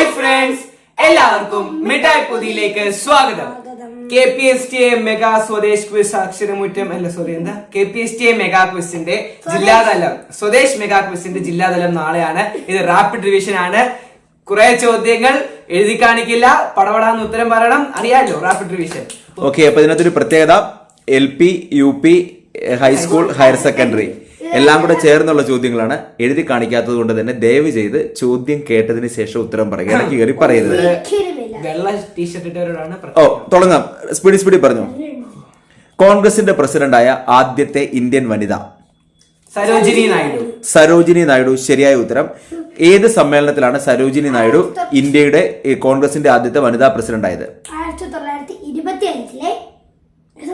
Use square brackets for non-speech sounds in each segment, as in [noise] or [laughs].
Hi friends എല്ലാവർക്കും മിഠായി പൊതിയിലേക്ക് സ്വാഗതം. K P S T A mega Swadesh quiz അക്ഷരമുറ്റം അല്ല സോറി എന്താ? K P S T A mega ക്വിസിന്റെ ജില്ലാതലം. സ്വദേശ് മെഗാ ക്വിസിന്റെ ജില്ലാതലം നാളെയാണ്. ഇത് റാപ്പിഡ് റിവിഷൻ ആണ്. കുറെ ചോദ്യങ്ങൾ എഴുതി കാണിക്കില്ല. പടപടാന്ന് ഉത്തരം പറയണം. അറിയാലോ റാപ്പിഡ് റിവിഷൻ ഓക്കെ അപ്പൊ ഇതിനകത്തൊരു പ്രത്യേകത. L P U P high school higher secondary. എല്ലാം കൂടെ ചേർന്നുള്ള ചോദ്യങ്ങളാണ് എഴുതി കാണിക്കാത്തത് കൊണ്ട് തന്നെ ദയവ് ചെയ്ത് ചോദ്യം കേട്ടതിന് ശേഷം ഉത്തരം പറയുക. ഇടയ്ക്ക് കയറി പറയരുത്. വെള്ള ഓ തുടങ്ങാം. സ്പീഡി സ്പീഡി പറഞ്ഞു. കോൺഗ്രസിന്റെ പ്രസിഡന്റായ ആദ്യത്തെ ഇന്ത്യൻ വനിത. സരോജിനി നായിഡു. സരോജിനി നായിഡു ശരിയായ ഉത്തരം. ഏത് സമ്മേളനത്തിലാണ് സരോജിനി നായിഡു ഇന്ത്യയുടെ കോൺഗ്രസിന്റെ ആദ്യത്തെ വനിതാ പ്രസിഡന്റ് ആയത് ആയിരത്തി തൊള്ളായിരത്തി ഇരുപത്തി അഞ്ചിലെ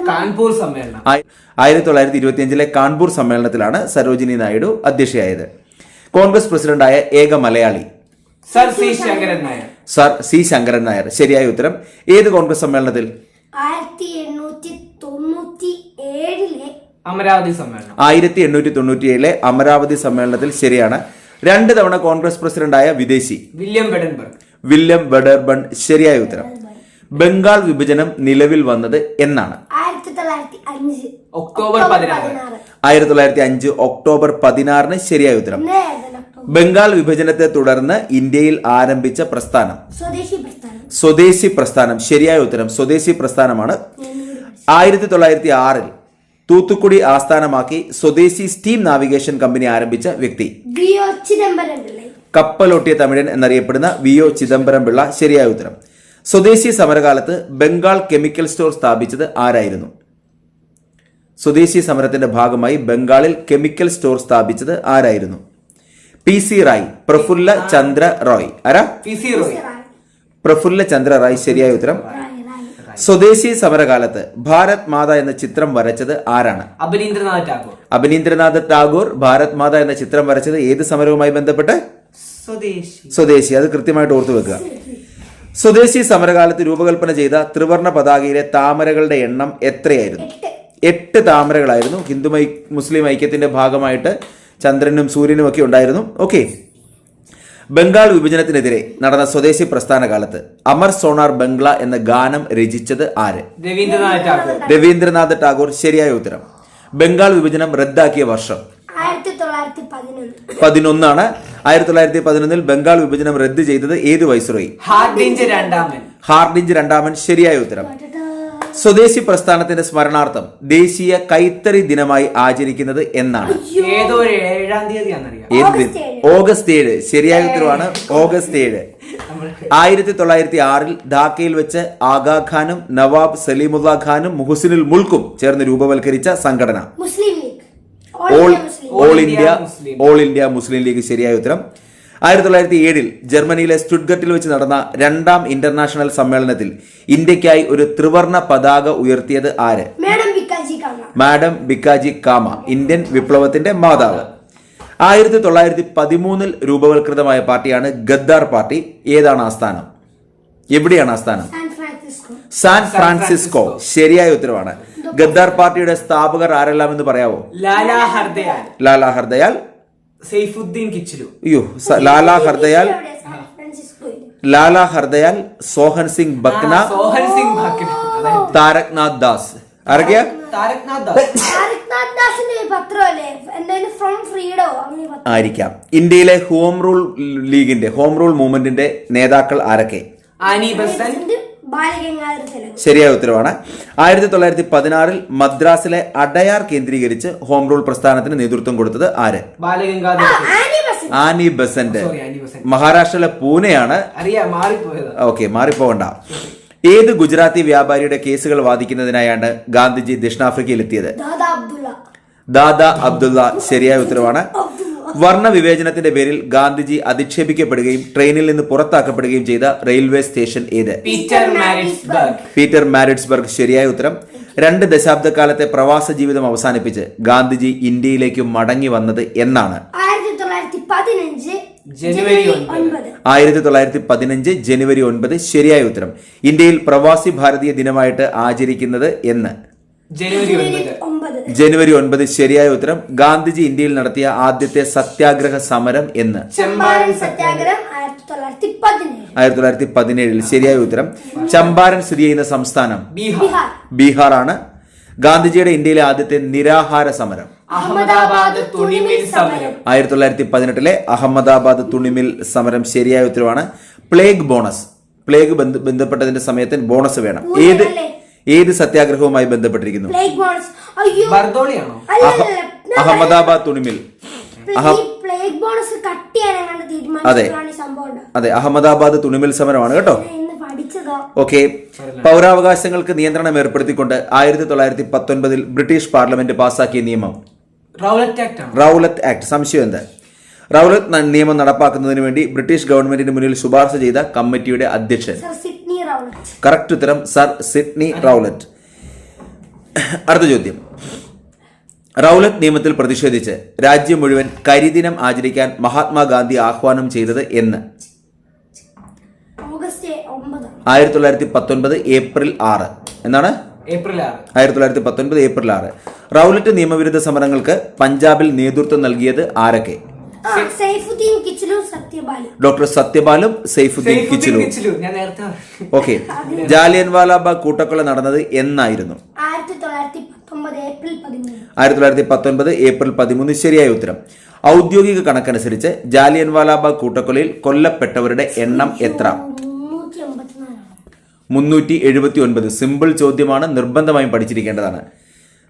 കാൺപൂർ സമ്മേളനം. ആയി- ആയിരത്തി തൊള്ളായിരത്തി ഇരുപത്തിയഞ്ചിലെ കാൺപൂർ സമ്മേളനത്തിലാണ് സരോജിനി നായിഡു അധ്യക്ഷയായത്. കോൺഗ്രസ് പ്രസിഡന്റായ ഏക Malayali. Sir C Sankaran Nair. Sir C Sankaran Nair. ശരിയായ ഉത്തരം ഏത് കോൺഗ്രസ് സമ്മേളനത്തിൽ? ആയിരത്തി എണ്ണൂറ്റി തൊണ്ണൂറ്റി ഏഴിലെ അമരാവതി സമ്മേളനം. ആയിരത്തി എണ്ണൂറ്റി തൊണ്ണൂറ്റി ഏഴിലെ അമരാവതി സമ്മേളനത്തിൽ ശരിയാണ്. രണ്ട് തവണ കോൺഗ്രസ് പ്രസിഡന്റായ വിദേശി. വില്യം ബെഡൻബർഗ് വില്യം ബെഡർബൺ ശരിയായ ഉത്തരം. ബംഗാൾ വിഭജനം നിലവിൽ വന്നത് എന്നാണ്. ഒക്ടോബർ പതിനാറ്. ആയിരത്തി തൊള്ളായിരത്തി അഞ്ച് ഒക്ടോബർ പതിനാറിന് ശരിയായ ഉത്തരം. ബംഗാൾ വിഭജനത്തെ തുടർന്ന് ഇന്ത്യയിൽ ആരംഭിച്ച പ്രസ്ഥാനം. സ്വദേശി പ്രസ്ഥാനം. സ്വദേശി പ്രസ്ഥാനം. ശരിയായ ഉത്തരം. സ്വദേശി പ്രസ്ഥാനമാണ്. ആയിരത്തി തൊള്ളായിരത്തി ആറിൽ തൂത്തുക്കുടി ആസ്ഥാനമാക്കി സ്വദേശി സ്റ്റീം നാവിഗേഷൻ കമ്പനി ആരംഭിച്ച വ്യക്തി. കപ്പലൊട്ടിയ തമിഴൻ എന്നറിയപ്പെടുന്ന വി ഒ ചിദംബരം പിള്ള ശരിയായ ഉത്തരം. സ്വദേശി സമരകാലത്ത് ബംഗാൾ കെമിക്കൽ സ്റ്റോർ സ്ഥാപിച്ചത് ആരായിരുന്നു? സ്വദേശി സമരത്തിന്റെ ഭാഗമായി ബംഗാളിൽ കെമിക്കൽ സ്റ്റോർ സ്ഥാപിച്ചത് ആരായിരുന്നു? P C Ray Prafulla Chandra Roy. ആരാ? P C Roy. പ്രഫുല്ല ചന്ദ്ര റായ് ശരിയായ ഉത്തരം. സ്വദേശി സമരകാലത്ത് ഭാരത് മാത എന്ന ചിത്രം വരച്ചത് ആരാണ്? അഭിനീന്ദ്രനാഥ് ടാഗോർ. അഭിനീന്ദ്രനാഥ് ടാഗോർ ഭാരത് മാത എന്ന ചിത്രം വരച്ചത് ഏത് സമരവുമായി ബന്ധപ്പെട്ട്? സ്വദേശി. സ്വദേശി. അത് കൃത്യമായിട്ട് ഓർത്തു വെക്കുക. സ്വദേശി സമരകാലത്ത് രൂപകൽപ്പന ചെയ്ത ത്രിവർണ പതാകയിലെ താമരകളുടെ എണ്ണം എത്രയായിരുന്നു? എട്ട് താമരകളായിരുന്നു. ഹിന്ദു ഐ മുസ്ലിം ഐക്യത്തിന്റെ ഭാഗമായിട്ട് ചന്ദ്രനും സൂര്യനും ഒക്കെ ഉണ്ടായിരുന്നു. ഓക്കെ. ബംഗാൾ വിഭജനത്തിനെതിരെ നടന്ന സ്വദേശി പ്രസ്ഥാന കാലത്ത് അമർ സോണാർ ബംഗ്ല എന്ന ഗാനം രചിച്ചത് ആര്? രവീന്ദ്രനാഥ് ടാഗോർ. രവീന്ദ്രനാഥ് ടാഗോർ. ശരിയായ ഉത്തരം. ബംഗാൾ വിഭജനം റദ്ദാക്കിയ വർഷം പതിനൊന്നാണ്. ആയിരത്തി തൊള്ളായിരത്തി പതിനൊന്നിൽ ബംഗാൾ വിഭജനം റദ്ദ് ചെയ്തത് ഏത് വൈസ്രോയി? ഹാർഡിഞ്ച് രണ്ടാമൻ. ഹാർഡിഞ്ച് രണ്ടാമൻ. ശരിയായ ഉത്തരം. സ്വദേശി പ്രസ്ഥാനത്തിന്റെ സ്മരണാർത്ഥം ദേശീയ കൈത്തറി ദിനമായി ആചരിക്കുന്നത് എന്നാണ്. ഏതോ ഒരു ഏഴാം ഏത് ദിനം? ഓഗസ്റ്റ് ഏഴ്. ശരിയായ ഉത്തരവാണ് ഓഗസ്റ്റ് ഏഴ്. ആയിരത്തി തൊള്ളായിരത്തി ആറിൽ ധാക്കയിൽ വെച്ച് ആഗാ ഖാനും നവാബ് സലീമുല്ല ഖാനും മുഹസിനുൽ മുൾക്കും ചേർന്ന് രൂപവൽക്കരിച്ച സംഘടന. Muslim league. All India all India Muslim. All India Muslim league ശരിയായ ഉത്തരം. ആയിരത്തി തൊള്ളായിരത്തി ഏഴിൽ ജർമ്മനിയിലെ സ്റ്റുഡ്ഗട്ടിൽ വെച്ച് നടന്ന രണ്ടാം ഇന്റർനാഷണൽ സമ്മേളനത്തിൽ ഇന്ത്യക്കായി ഒരു ത്രിവർണ പതാക ഉയർത്തിയത് ആര്? മേഡം ബിക്കാജി കാമ ഇന്ത്യൻ വിപ്ലവത്തിന്റെ മാതാവ്. ആയിരത്തി തൊള്ളായിരത്തി പതിമൂന്നിൽ രൂപവൽകൃതമായ പാർട്ടിയാണ് ഗദ്ദാർ പാർട്ടി. ഏതാണ് ആസ്ഥാനം എവിടെയാണ് ആസ്ഥാനം സാൻ ഫ്രാൻസിസ്കോ സാൻ ഫ്രാൻസിസ്കോ ശരിയായ ഉത്തരവാണ്. ഗദ്ദാർ പാർട്ടിയുടെ സ്ഥാപകർ ആരെല്ലാം എന്ന് പറയാവോ? ലാലാ ഹർദയാൽ. ലാലാ ഹർദയാൽ. സൈഫുദ്ദീൻ കിച്ചിലു. അയ്യോ ലാല ഹർദയാൽ ലാലാ ഹർദയാൽ സോഹൻ സിംഗ് ബക്ന സോഹൻ സിംഗ് ബക്ന താരക്നാഥ് ദാസ്. പത്രം. ആയിരിക്കാം. ഇന്ത്യയിലെ ഹോം റൂൾ ലീഗിന്റെ ഹോം റൂൾ മൂവ്മെന്റിന്റെ നേതാക്കൾ ആരൊക്കെ? ആനി തിലക് ശരിയായ ഉത്തരവാണ്. ആയിരത്തി തൊള്ളായിരത്തി പതിനാറിൽ മദ്രാസിലെ അടയാർ കേന്ദ്രീകരിച്ച് ഹോം റൂൾ പ്രസ്ഥാനത്തിന് നേതൃത്വം കൊടുത്തത് ആര്? ആനി ബസന്റ് സോറി ആനി മഹാരാഷ്ട്രയിലെ പൂനെയാണ് ഓക്കെ മാറിപ്പോകണ്ട ഏത് ഗുജറാത്തി വ്യാപാരിയുടെ കേസുകൾ വാദിക്കുന്നതിനായാണ് ഗാന്ധിജി ദക്ഷിണാഫ്രിക്കയിൽ എത്തിയത് ദാദ അബ്ദുള്ള ശരിയായ ഉത്തരവാണ്. വർണ വിവേചനത്തിന്റെ പേരിൽ ഗാന്ധിജി അധിക്ഷേപിക്കപ്പെടുകയും ട്രെയിനിൽ നിന്ന് പുറത്താക്കപ്പെടുകയും ചെയ്ത റെയിൽവേ സ്റ്റേഷൻ ഏത്? പീറ്റർ മാരിറ്റ്സ്ബർഗ് ശരിയായ ഉത്തരം. രണ്ട് ദശാബ്ദക്കാലത്തെ പ്രവാസ ജീവിതം അവസാനിപ്പിച്ച് ഗാന്ധിജി ഇന്ത്യയിലേക്ക് മടങ്ങി വന്നത് എന്നാണ്. ആയിരത്തി തൊള്ളായിരത്തി പതിനഞ്ച് ജനുവരി ഒൻപത്. ശരിയായ ഉത്തരം. ഇന്ത്യയിൽ പ്രവാസി ഭാരതീയ ദിനമായിട്ട് ആചരിക്കുന്നത് എന്ന്. ജനുവരി ജനുവരി ഒൻപത് ശരിയായ ഉത്തരം. ഗാന്ധിജി ഇന്ത്യയിൽ നടത്തിയ ആദ്യത്തെ സത്യാഗ്രഹ സമരം എന്ന്. ചമ്പാരൻ സത്യാഗ്രഹം ആയിരത്തി തൊള്ളായിരത്തി പതിനേഴ്. പതിനേഴിൽ ശരിയായ ഉത്തരം. ചമ്പാരൻ സ്ഥിതി ചെയ്യുന്ന സംസ്ഥാനം? ബീഹാർ. ബീഹാർ ആണ് ഗാന്ധിജിയുടെ ഇന്ത്യയിലെ ആദ്യത്തെ നിരാഹാര സമരം. അഹമ്മദാബാദ് തുണിമിൽ സമരം. ആയിരത്തി തൊള്ളായിരത്തി പതിനെട്ടിലെ അഹമ്മദാബാദ് തുണിമിൽ സമരം ശരിയായ ഉത്തരവാണ്. Plague bonus. പ്ലേഗ് ബന്ധപ്പെട്ടതിന്റെ സമയത്ത് ബോണസ് വേണം. ഏത്? ഏത് സത്യാഗ്രഹവുമായി ബന്ധപ്പെട്ടിരിക്കുന്നു? ബർദോളിയാണോ. അഹമ്മദാബാദ് തുണിമിൽ. അതെ. അതെ അഹമ്മദാബാദ് തുണിമിൽ സമരമാണ് കേട്ടോ? ഓക്കെ. പൗരാവകാശങ്ങൾക്ക് നിയന്ത്രണം ഏർപ്പെടുത്തിക്കൊണ്ട് ആയിരത്തി തൊള്ളായിരത്തി പത്തൊൻപതിൽ ബ്രിട്ടീഷ് പാർലമെന്റ് പാസാക്കിയ നിയമം. റൗലറ്റ് ആക്ട് ആണ്. Rowlatt act. സംശയം എന്താ? റൗലത്ത് നിയമം നടപ്പാക്കുന്നതിന് വേണ്ടി ബ്രിട്ടീഷ് ഗവൺമെന്റിന് മുന്നിൽ ശുപാർശ ചെയ്ത കമ്മിറ്റിയുടെ അധ്യക്ഷൻ. കറക്റ്റ് ഉത്തരം സർ സിഡ്നി റൗലറ്റ്. അടുത്ത ചോദ്യം. റൗലറ്റ് നിയമത്തിൽ പ്രതിഷേധിച്ച് രാജ്യം മുഴുവൻ കരിദിനം ആചരിക്കാൻ മഹാത്മാഗാന്ധി ആഹ്വാനം ചെയ്തത് എന്ന്. ആയിരത്തി തൊള്ളായിരത്തി പത്തൊൻപത് ഏപ്രിൽ ആറ്. എന്നാണ്? ഏപ്രിൽ ആറ്. ആയിരത്തി തൊള്ളായിരത്തി പത്തൊൻപത് ഏപ്രിൽ ആറ്. റൗലറ്റ് നിയമവിരുദ്ധ സമരങ്ങൾക്ക് പഞ്ചാബിൽ നേതൃത്വം നൽകിയത് ആരൊക്കെ? ഡോക്ടർ സത്യപാലും സൈഫുദ്ദീൻ കിച്ചിലു. ഓക്കെ. ജാലിയൻവാലാബാഗ് കൂട്ടക്കൊല നടന്നത് എന്നായിരുന്നു? ആയിരത്തി തൊള്ളായിരത്തി പത്തൊൻപത് ഏപ്രിൽ പതിമൂന്ന് ശരിയായ ഉത്തരം. ഔദ്യോഗിക കണക്കനുസരിച്ച് ജാലിയൻവാലാബാഗ് കൂട്ടക്കൊലയിൽ കൊല്ലപ്പെട്ടവരുടെ എണ്ണം എത്ര? മുന്നൂറ്റി എഴുപത്തി ഒൻപത് സിമ്പിൾ ചോദ്യമാണ് നിർബന്ധമായും പഠിച്ചിരിക്കേണ്ടതാണ്.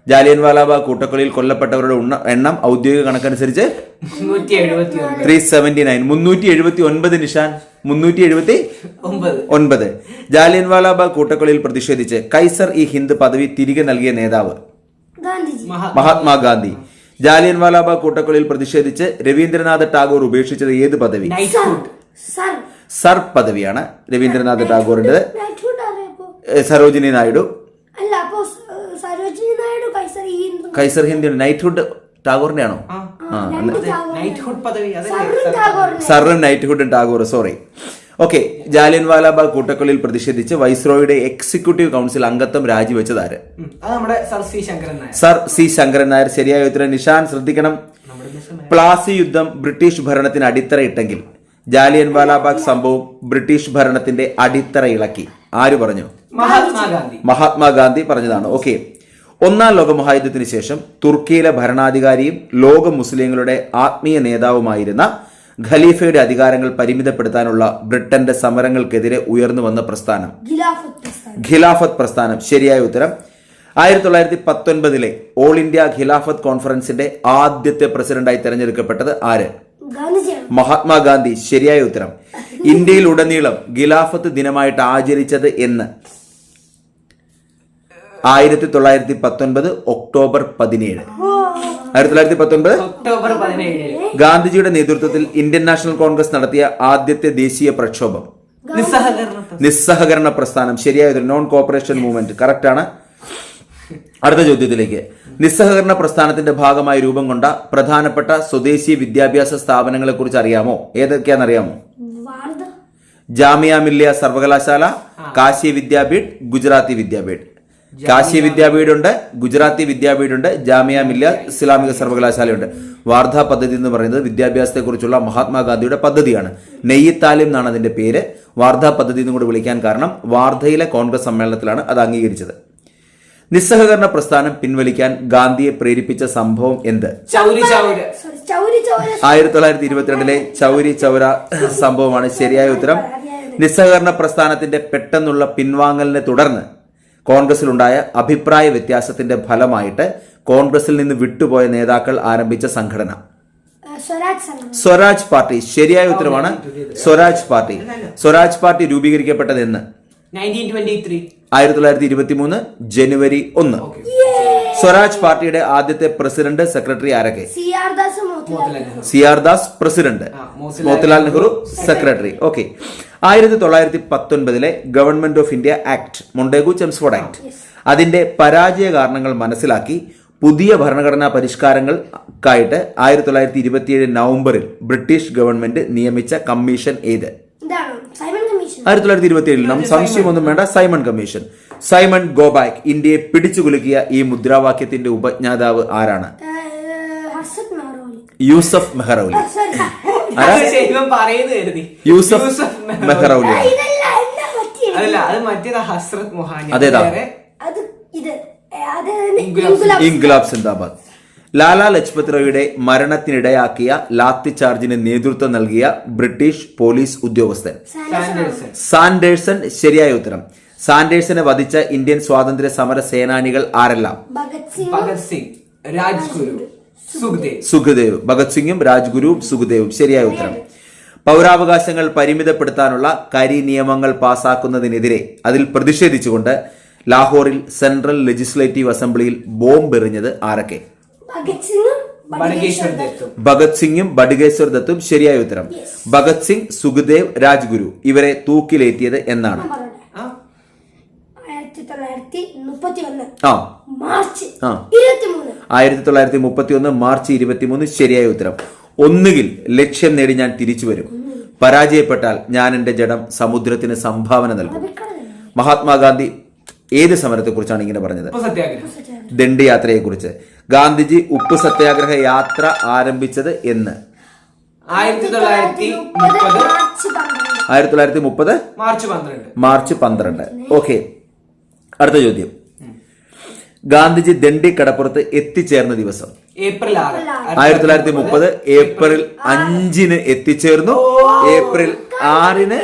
ജാലിയൻവാലാബാഗ് കൂട്ടക്കൊലയിൽ കൊല്ലപ്പെട്ടവരുടെ എണ്ണം ഔദ്യോഗിക കണക്കനുസരിച്ച് ത്രീ സെവന്റി നയൻ മുന്നൂറ്റി എഴുപത്തി ഒൻപത് നിഷാൻ. മുന്നൂറ്റി എഴുപത്തി ഒൻപത്. ജാലിയൻവാലാബാഗ് കൂട്ടക്കൊലയിൽ പ്രതിഷേധിച്ച് കൈസർ ഇ ഹിന്ദ് പദവി തിരികെ നൽകിയ നേതാവ് മഹാത്മാഗാന്ധി ജാലിയൻവാലാബാഗ് കൂട്ടക്കൊലയിൽ പ്രതിഷേധിച്ച് രവീന്ദ്രനാഥ് ടാഗോർ ഉപേക്ഷിച്ചത് ഏത് പദവി? Sir sir. പദവിയാണ് രവീന്ദ്രനാഥ് ടാഗോറിന്റെ സരോജിനി നായിഡു അല്ല അപ്പോ സ- സരോജിനി നായിഡു കൈസർ ഈ കൈസർ ഹിന്ദ് നൈറ്റ്ഹുഡ് ടാഗോറിന്റെ ആണോ നൈറ്റ്ഹുഡ് പദവി സർ സറും ടാഗോർ സോറി ഓക്കെ ജാലിയൻവാലാബാഗ് കൂട്ടക്കൊള്ളിൽ പ്രതിഷേധിച്ച് വൈസ്രോയുടെ എക്സിക്യൂട്ടീവ് കൗൺസിൽ അംഗത്വം രാജിവെച്ചതാര്? അത് നമ്മുടെ sir C Sankaran Nair. Sir C Sankaran Nair ശരിയായ ഉത്തരം നിഷാൻ ശ്രദ്ധിക്കണം. പ്ലാസി യുദ്ധം ബ്രിട്ടീഷ് ഭരണത്തിന് അടിത്തറയിട്ടെങ്കിൽ. ജാലിയൻവാലാബാഗ് സംഭവം ബ്രിട്ടീഷ് ഭരണത്തിന്റെ അടിത്തറ ഇളക്കി. ആര് പറഞ്ഞു? മഹാത്മാഗാന്ധി. മഹാത്മാഗാന്ധി പറഞ്ഞതാണ്. ഓക്കെ ഒന്നാം ലോക മഹായുദ്ധത്തിന് ശേഷം തുർക്കിയിലെ ഭരണാധികാരിയും ലോക മുസ്ലിങ്ങളുടെ ആത്മീയ നേതാവുമായിരുന്ന ഖലീഫയുടെ അധികാരങ്ങൾ പരിമിതപ്പെടുത്താനുള്ള ബ്രിട്ടന്റെ സമരങ്ങൾക്കെതിരെ ഉയർന്നു വന്ന പ്രസ്ഥാനം. ഖിലാഫത്ത് പ്രസ്ഥാനം. ശരിയായ ഉത്തരം. ആയിരത്തി തൊള്ളായിരത്തി പത്തൊൻപതിലെ ഓൾ ഇന്ത്യ ഖിലാഫത്ത് കോൺഫറൻസിന്റെ ആദ്യത്തെ പ്രസിഡന്റായി തെരഞ്ഞെടുക്കപ്പെട്ടത് ആര്? മഹാത്മാഗാന്ധി. ശരിയായ ഉത്തരം. ഇന്ത്യയിൽ ഉടനീളം ഖിലാഫത്ത് ദിനമായിട്ട് ആചരിച്ചത് എന്ന്. ആയിരത്തി തൊള്ളായിരത്തി പത്തൊൻപത് ഒക്ടോബർ പതിനേഴ്. ആയിരത്തി തൊള്ളായിരത്തി പത്തൊൻപത് ഒക്ടോബർ പതിനേഴ്. ഗാന്ധിജിയുടെ നേതൃത്വത്തിൽ ഇന്ത്യൻ നാഷണൽ കോൺഗ്രസ് നടത്തിയ ആദ്യത്തെ ദേശീയ പ്രക്ഷോഭം. നിസ്സഹകരണ നിസ്സഹകരണ പ്രസ്ഥാനം. ശരിയായ നോൺ കോപ്പറേഷൻ മൂവ്മെന്റ് കറക്റ്റ് ആണ്. അടുത്ത ചോദ്യത്തിലേക്ക്. നിസ്സഹകരണ പ്രസ്ഥാനത്തിന്റെ ഭാഗമായി രൂപം കൊണ്ട പ്രധാനപ്പെട്ട സ്വദേശി വിദ്യാഭ്യാസ സ്ഥാപനങ്ങളെ കുറിച്ച് അറിയാമോ? ഏതൊക്കെയാണെന്ന് അറിയാമോ ജാമിയ മില്ലിയ സർവകലാശാല കാശി വിദ്യാപീഠ് ഗുജറാത്തി വിദ്യാപീഠ്. കാശി വിദ്യാപീഠമുണ്ട് ഗുജറാത്തി വിദ്യാപീഠമുണ്ട് ജാമിയ മില്ല ഇസ്ലാമിക സർവകലാശാലയുണ്ട്. വാർധ പദ്ധതി എന്ന് പറയുന്നത് വിദ്യാഭ്യാസത്തെക്കുറിച്ചുള്ള മഹാത്മാഗാന്ധിയുടെ പദ്ധതിയാണ്. നെയ്യത്താലിം എന്നാണ് അതിന്റെ പേര്. വാർധാ പദ്ധതി എന്നും കൂടി വിളിക്കാൻ കാരണം വാർധയിലെ കോൺഗ്രസ് സമ്മേളനത്തിലാണ് അത് അംഗീകരിച്ചത്. നിസ്സഹകരണ പ്രസ്ഥാനം പിൻവലിക്കാൻ ഗാന്ധിയെ പ്രേരിപ്പിച്ച സംഭവം എന്ത്? ചൗരി ചൗര. സോറി ചൗരി ചൗര. ആയിരത്തി തൊള്ളായിരത്തി ഇരുപത്തിരണ്ടിലെ ചൗരി ചൗര സംഭവമാണ് ശരിയായ ഉത്തരം. നിസ്സഹകരണ പ്രസ്ഥാനത്തിന്റെ പെട്ടെന്നുള്ള പിൻവാങ്ങലിനെ തുടർന്ന് കോൺഗ്രസിലുണ്ടായ അഭിപ്രായ വ്യത്യാസത്തിന്റെ ഫലമായിട്ട് കോൺഗ്രസിൽ നിന്ന് വിട്ടുപോയ നേതാക്കൾ ആരംഭിച്ച സംഘടന. സ്വരാജ് പാർട്ടി. ശരിയായ ഉത്തരമാണ് സ്വരാജ് പാർട്ടി. സ്വരാജ് പാർട്ടി രൂപീകരിക്കപ്പെട്ടത് എന്ന്. ആയിരത്തി തൊള്ളായിരത്തി ഇരുപത്തി മൂന്ന് ജനുവരി ഒന്ന്. സ്വരാജ് പാർട്ടിയുടെ ആദ്യത്തെ പ്രസിഡന്റ് സെക്രട്ടറി ആരൊക്കെ? C R Das Motilal C R Das president. Motilal Nehru secretary. Okay. ആയിരത്തി തൊള്ളായിരത്തി പത്തൊൻപതിലെ government of India act Montagu Chelmsford act. അതിന്റെ പരാജയ കാരണങ്ങൾ മനസ്സിലാക്കി പുതിയ ഭരണഘടനാ പരിഷ്കാരങ്ങൾക്കായിട്ട് ആയിരത്തി തൊള്ളായിരത്തി ഇരുപത്തിയേഴ് നവംബറിൽ ബ്രിട്ടീഷ് ഗവൺമെന്റ് നിയമിച്ച കമ്മീഷൻ ഏത്? ആയിരത്തി തൊള്ളായിരത്തി ഇരുപത്തി ഏഴിൽ നാം സംശയമൊന്നും വേണ്ട സൈമൺ കമ്മീഷൻ. സൈമൺ ഗോബാക്ക് ഇന്ത്യയെ പിടിച്ചുകുലുക്കിയ ഈ മുദ്രാവാക്യത്തിന്റെ ഉപജ്ഞാതാവ് ആരാണ്? യൂസഫ് മെഹ്റൌലി. യൂസഫ് മെഹ്റൗലി. അതല്ല അത് മറ്റേതാ ഹസ്രത് മൊഹാനി. അതേതാ? ഇൻഗ്ലാബ് സിന്ദാബാദ്. ലാലാ ലജ്പത് റായിയുടെ മരണത്തിനിടയാക്കിയ ലാത്തി ചാർജിന് നേതൃത്വം നൽകിയ ബ്രിട്ടീഷ് പോലീസ് ഉദ്യോഗസ്ഥൻ. സാൻഡേഴ്സൺ. ശരിയായ ഉത്തരം. സാൻഡേഴ്സനെ വധിച്ച ഇന്ത്യൻ സ്വാതന്ത്ര്യ സമര സേനാനികൾ ആരെല്ലാം? ഭഗത് സിംഗ് രാജ്ഗുരു. സുഖ്ദേവ്. സുഖദേവ് ഭഗത് സിംഗും രാജ്ഗുരുവും സുഖദേവും. ശരിയായ ഉത്തരം. പൗരാവകാശങ്ങൾ പരിമിതപ്പെടുത്താനുള്ള കരി നിയമങ്ങൾ പാസാക്കുന്നതിനെതിരെ അതിൽ പ്രതിഷേധിച്ചുകൊണ്ട് ലാഹോറിൽ സെൻട്രൽ ലെജിസ്ലേറ്റീവ് അസംബ്ലിയിൽ ബോംബ് എറിഞ്ഞത് ആരൊക്കെ? ഭഗത് സിംഗും ബണകേശ്വർ ദത്തും. ഭഗത് സിംഗും ബഡുകേശ്വർ ദത്തും ശരിയായ ഉത്തരം. ഭഗത് സിംഗ് സുഖദേവ് രാജ്ഗുരു ഇവരെ തൂക്കിലേറ്റിയത് എന്നാണ്. ആ. ആയിരത്തി തൊള്ളായിരത്തി മുപ്പത്തി ഒന്ന് ആ. മാർച്ച് ആ. ഇരുപത്തി മൂന്ന് ആയിരത്തി തൊള്ളായിരത്തി മുപ്പത്തി ഒന്ന് മാർച്ച് ഇരുപത്തിമൂന്ന് ശരിയായ ഉത്തരം. ഒന്നുകിൽ ലക്ഷ്യം നേടി ഞാൻ തിരിച്ചു വരും പരാജയപ്പെട്ടാൽ ഞാൻ എന്റെ ജഡം സമുദ്രത്തിന് സംഭാവന നൽകും. മഹാത്മാഗാന്ധി ഏത് സമരത്തെക്കുറിച്ചാണ് ഇങ്ങനെ പറഞ്ഞത്? ഉപ്പ് സത്യാഗ്രഹം ദണ്ഡി യാത്രയെക്കുറിച്ച് ഗാന്ധിജി ഉപ്പ് സത്യാഗ്രഹ യാത്ര ആരംഭിച്ചത് എന്ന്. ആയിരത്തി തൊള്ളായിരത്തി ആയിരത്തി തൊള്ളായിരത്തി മുപ്പത് മാർച്ച് പന്ത്രണ്ട്. മാർച്ച് പന്ത്രണ്ട്. ഓക്കെ. അടുത്ത ചോദ്യം. ഗാന്ധിജി ദണ്ഡി കടപ്പുറത്ത് എത്തിച്ചേർന്ന ദിവസം. ഏപ്രിൽ ആറ്. ആയിരത്തി തൊള്ളായിരത്തി മുപ്പത് ഏപ്രിൽ അഞ്ചിന് എത്തിച്ചേർന്നു. ഏപ്രിൽ ആറിന്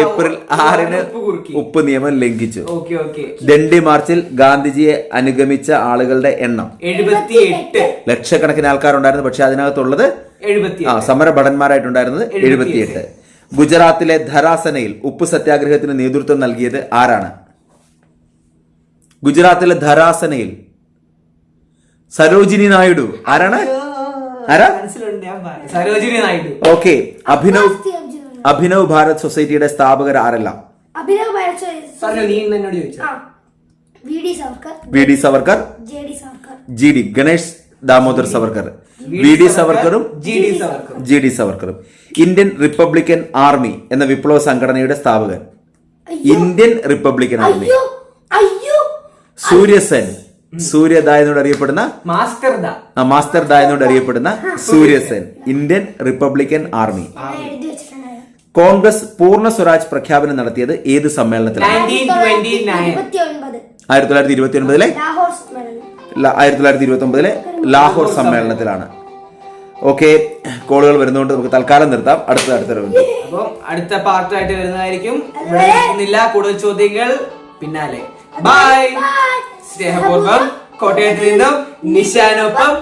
ഏപ്രിൽ ആറിന് ഉപ്പ് ഉപ്പ് നിയമം ലംഘിച്ചു. Okay okay. ദണ്ഡി മാർച്ചിൽ ഗാന്ധിജിയെ അനുഗമിച്ച ആളുകളുടെ എണ്ണം. എഴുപത്തി എട്ട് ലക്ഷക്കണക്കിന് ആൾക്കാരുണ്ടായിരുന്നു പക്ഷെ അതിനകത്തുള്ളത് എഴുപത്തി ആ സമര ഭടന്മാരായിട്ടുണ്ടായിരുന്നത് എഴുപത്തിയെട്ട്. ഗുജറാത്തിലെ ധരാസനയിൽ ഉപ്പ് സത്യാഗ്രഹത്തിന് നേതൃത്വം നൽകിയത് ആരാണ്? ഗുജറാത്തിലെ ധരാസനയിൽ. സരോജിനി നായിഡു. ആരാണ്? ആരാ? മനസ്സിലുണ്ട് ഞാൻ സരോജിനി നായിഡു. ഓക്കെ അഭിനവ് അഭിനവ് ഭാരത് സൊസൈറ്റിയുടെ സ്ഥാപകർ ആരെല്ലാം? Abhinav Bharat V D Savarkar J D Ganesh Damodar Savarkar V D സവർക്കറും G D Savarkar G D സവർക്കറും. Indian Republican army എന്ന വിപ്ലവ സംഘടനയുടെ സ്ഥാപകൻ. Indian republican army. സൂര്യസെൻ. സൂര്യദ എന്നോട് അറിയപ്പെടുന്ന മാസ്റ്റർ ആ, മാസ്റ്റർ ദ എന്നോട് അറിയപ്പെടുന്ന [laughs] Surya Sen. Indian republican army. Congress Purna Swaraj പ്രഖ്യാപനം നടത്തിയത് ഏത് സമ്മേളനത്തിലാണ്? 1929. ഇരുപത്തി ഒൻപത് ആയിരത്തി തൊള്ളായിരത്തി ഇരുപത്തി ഒൻപതിലെ ലാഹോർ സമ്മേളനം. ആയിരത്തി തൊള്ളായിരത്തി ഇരുപത്തി ഒമ്പതിലെ ലാഹോർ സമ്മേളനത്തിലാണ്. ഓക്കെ കോളുകൾ വരുന്നതുകൊണ്ട് നമുക്ക് തൽക്കാലം നിർത്താം. അടുത്ത അടുത്ത അടുത്ത പാർട്ടായിട്ട് വരുന്നതായിരിക്കും. കൂടുതൽ ചോദ്യങ്ങൾ പിന്നാലെ. ಬಾಯ್ ಸ್ನೇಹಪೂರ್ವಂ ಕೋಟೆಯದ್ರಿಂದ ನಿಶಾನೊಪ್ಪಂ